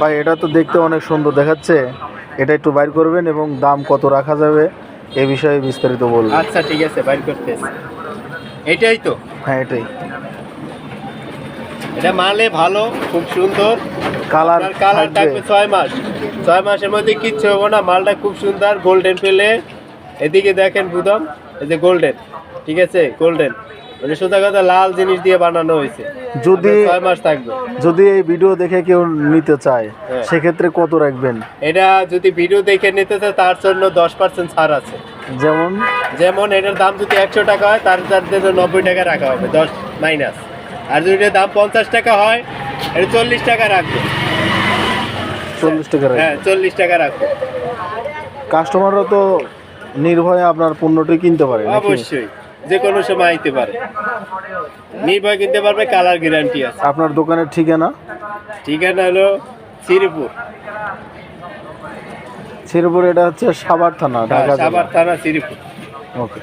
ভাই এটা তো দেখতে অনেক সুন্দর দেখাচ্ছে। এটা একটু বাইর করবেন এবং দাম কত রাখা যাবে এ বিষয়ে বিস্তারিত বলবেন। আচ্ছা ঠিক আছে বাইর করতে এটাই তো? হ্যাঁ এটাই। এটা মালে ভালো খুব সুন্দর। কালার কালার থাকবে। ছয় মাস। ছয় মাসের মধ্যে কিচ্ছু হবে না মালটা খুব সুন্দর গোল্ডেন পেলে এদিকে দেখেন বুদম এই যে গোল্ডেন ঠিক আছে? গোল্ডেন মানে সোজা কথা লাল জিনিস দিয়ে বানানো হয়েছে। যদি ছয় মাস থাকবে। যদি এই ভিডিও দেখে কেউ নিতে চায় হ্যাঁ। সেক্ষেত্রে কত রাখবেন? এটা যদি ভিডিও দেখে নিতে চায় তার জন্য দশ পার্সেন্ট ছাড় আছে। যেমন? যেমন এটার দাম যদি একশো টাকা হয় তার তার জন্য নব্বই টাকা রাখা হবে দশ মাইনাস আর যদি এটার দাম পঞ্চাশ টাকা হয় এটা চল্লিশ টাকা রাখবে। চল্লিশ টাকা হ্যাঁ চল্লিশ টাকা রাখবে। কাস্টমাররা তো নির্ভয়ে আপনার পণ্যটি কিনতে পারে? অবশ্যই যে কোনো সময় আইতে পারে। নির্ভয় কিনতে পারবে কালার গ্যারান্টি আছে। আপনার দোকানের ঠিকানা? ঠিকানা হলো শ্রীপুর। শেরপুর এটা হচ্ছে সাভার থানা ঢাকা সাভার থানা শ্রীপুর। ওকে।